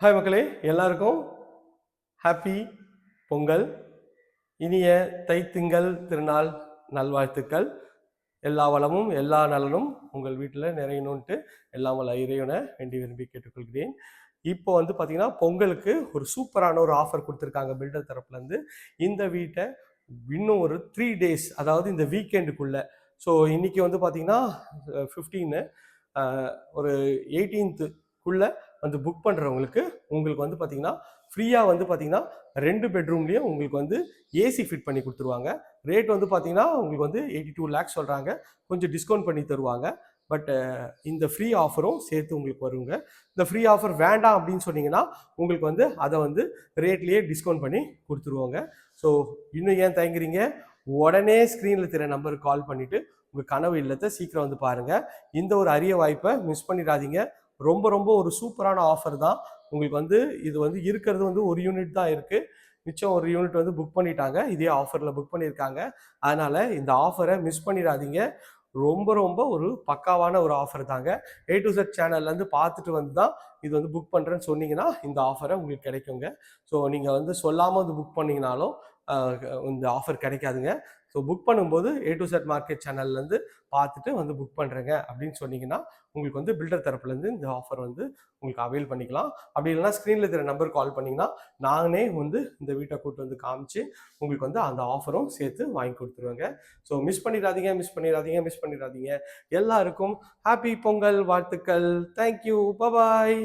Hi மக்களே எல்லாருக்கும் happy Pongal இனிய தைத்திங்கள் திருநாள் நல்வாழ்த்துக்கள். எல்லா வளமும் எல்லா நலனும் உங்கள் வீட்டில் நிறையணுன்ட்டு எல்லாம் வள இறைவனை வேண்டி விரும்பி கேட்டுக்கொள்கிறேன். இப்போ வந்து பார்த்தீங்கன்னா பொங்கலுக்கு ஒரு சூப்பரான ஒரு ஆஃபர் கொடுத்துருக்காங்க பில்டர் தரப்புலேருந்து. இந்த வீட்டை இன்னும் ஒரு த்ரீ டேஸ் அதாவது இந்த வீக்கெண்டுக்குள்ளே ஸோ இன்றைக்கி வந்து பார்த்திங்கன்னா ஃபிஃப்டீனு ஒரு எயிட்டீன்த்துக்குள்ளே வந்து புக் பண்ணுறவங்களுக்கு உங்களுக்கு வந்து பார்த்தீங்கன்னா ஃப்ரீயாக வந்து பார்த்தீங்கன்னா ரெண்டு பெட்ரூம்லேயும் உங்களுக்கு வந்து ஏசி ஃபிட் பண்ணி கொடுத்துருவாங்க. ரேட் வந்து பார்த்தீங்கன்னா உங்களுக்கு வந்து எயிட்டி டூ லேக்ஸ் சொல்கிறாங்க கொஞ்சம் டிஸ்கவுண்ட் பண்ணி தருவாங்க. பட் இந்த ஃப்ரீ ஆஃபரும் சேர்த்து உங்களுக்கு வருங்க. இந்த ஃப்ரீ ஆஃபர் வேண்டாம் அப்படின்னு சொன்னீங்கன்னா உங்களுக்கு வந்து அதை வந்து ரேட்லேயே டிஸ்கவுண்ட் பண்ணி கொடுத்துருவாங்க. ஸோ இன்னும் ஏன் தயங்குறீங்க? உடனே ஸ்க்ரீனில் தெரிய நம்பருக்கு கால் பண்ணிவிட்டு உங்கள் கனவு இல்லத்தை சீக்கிரம் வந்து பாருங்கள் இந்த ஒரு அரிய வாய்ப்பை மிஸ் பண்ணிடாதீங்க. ரொம்ப ரொம்ப ஒரு சூப்பரான ஆஃபர் தான். உங்களுக்கு வந்து இது வந்து இருக்கிறது வந்து ஒரு யூனிட் தான் இருக்குது மிச்சம் ஒரு யூனிட் வந்து புக் பண்ணிட்டாங்க. இதே ஆஃபரில் புக் பண்ணியிருக்காங்க அதனால் இந்த ஆஃபரை மிஸ் பண்ணிடாதீங்க. ரொம்ப ரொம்ப ஒரு பக்காவான ஒரு ஆஃபர் தாங்க. ஏ டு செட் சேனல்லேருந்து பார்த்துட்டு வந்து தான் இது வந்து புக் பண்ணுறேன்னு சொன்னீங்கன்னா இந்த ஆஃபரை உங்களுக்கு கிடைக்குங்க. ஸோ நீங்கள் வந்து சொல்லாமல் வந்து புக் பண்ணிங்கனாலும் இந்த ஆஃபர் கிடைக்காதுங்க. ஸோ புக் பண்ணும்போது ஏ டு செட் மார்க்கெட் சேனல்லேருந்து பார்த்துட்டு வந்து புக் பண்ணுறேங்க அப்படின்னு சொன்னீங்கன்னா உங்களுக்கு வந்து பில்டர் தரப்புலேருந்து இந்த ஆஃபர் வந்து உங்களுக்கு அவைல் பண்ணிக்கலாம். அப்படி இல்லைனா ஸ்க்ரீனில் இருக்கிற நம்பர் கால் பண்ணிங்கன்னா நானே வந்து இந்த வீட்டை கூட்டு வந்து காமிச்சு உங்களுக்கு வந்து அந்த ஆஃபரும் சேர்த்து வாங்கி கொடுத்துருவேங்க. ஸோ மிஸ் பண்ணிடாதீங்க மிஸ் பண்ணிடாதீங்க மிஸ் பண்ணிடாதீங்க. எல்லாருக்கும் ஹாப்பி பொங்கல் வாழ்த்துக்கள். Thank you bye bye